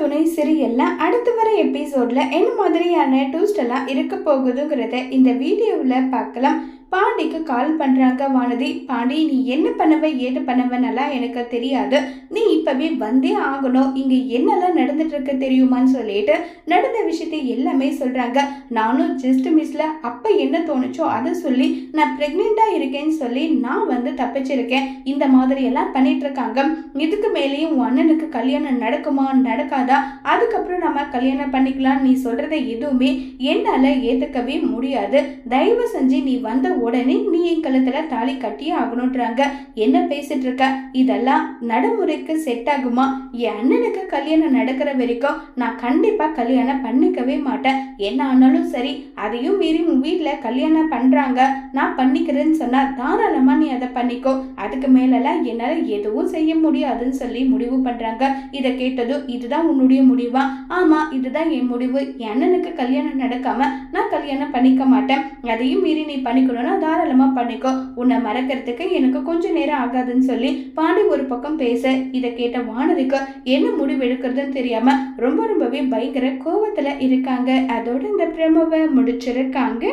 துணை சிரியல்ல அடுத்து வர எபிசோட்ல என்ன மாதிரியான டூஸ்ட் எல்லாம் இருக்க போகுதுங்கிறத இந்த வீடியோவில் பார்க்கலாம். பாண்டிக்கு கால் பண்ணுறாங்க வானதி. பாண்டி நீ என்ன பண்ணவ ஏது பண்ணவனெல்லாம் எனக்கு தெரியாது. இப்போவே வந்தே ஆகணும். இங்கே என்னெல்லாம் நடந்துட்டுருக்கு தெரியுமான்னு சொல்லிட்டு நடந்த விஷயத்தை எல்லாமே சொல்கிறாங்க நானும் ஜஸ்ட் மிஸ்ல அப்போ என்ன தோணுச்சோ அதை சொல்லி நான் ப்ரெக்னெண்ட்டாக இருக்கேன்னு சொல்லி நான் வந்து தப்பிச்சிருக்கேன். இந்த மாதிரி எல்லாம் பண்ணிட்டு இருக்காங்க. இதுக்கு மேலேயும் உன் அண்ணனுக்கு கல்யாணம் நடக்குமா நடக்காதா? அதுக்கப்புறம் நம்ம கல்யாணம் பண்ணிக்கலாம். நீ சொல்றதை எதுவுமே என்னால் ஏற்றுக்கவே முடியாது. தயவு செஞ்சு நீ வந்த உடனே நீ என் கழுத்துல தாலி கட்டியே ஆகணுன்றாங்க என்ன பேசிட்டு இருக்க? இதெல்லாம் நடைமுறைக்கு செட் ஆகுமா என் அண்ணனுக்கு கல்யாணம் நடக்கிற வரைக்கும் நான் கண்டிப்பாக கல்யாணம் பண்ணிக்கவே மாட்டேன். என்ன ஆனாலும் சரி அதையும் மீறி உன் வீட்டில் கல்யாணம் பண்ணுறாங்க நான் பண்ணிக்கிறேன்னு சொன்னால் தாராளமாக நீ அதை பண்ணிக்கோ. அதுக்கு மேலெல்லாம் என்னால் எதுவும் செய்ய முடியாதுன்னு சொல்லி முடிவு பண்ணுறாங்க இதை கேட்டதும் இதுதான் உன்னுடைய முடிவா? ஆமாம் இதுதான் என் முடிவு. என் அண்ணனுக்கு கல்யாணம் நடக்காம நான் கல்யாணம் பண்ணிக்க மாட்டேன். அதையும் மீறி நீ பண்ணிக்கணும்னா தாராளமாக பண்ணிக்கோ. உன்னை மறக்கிறதுக்கு எனக்கு கொஞ்சம் நேரம் ஆகாதுன்னு சொல்லி பாண்டி ஒரு பக்கம் பேச இதை கேட்ட வானதிக்கு என்ன முடிவு எடுக்கிறதுன்னு தெரியாம ரொம்ப ரொம்பவே பயங்கர கோவத்துல இருக்காங்க. அதோட இந்த பிரமவை முடிச்சிருக்காங்க.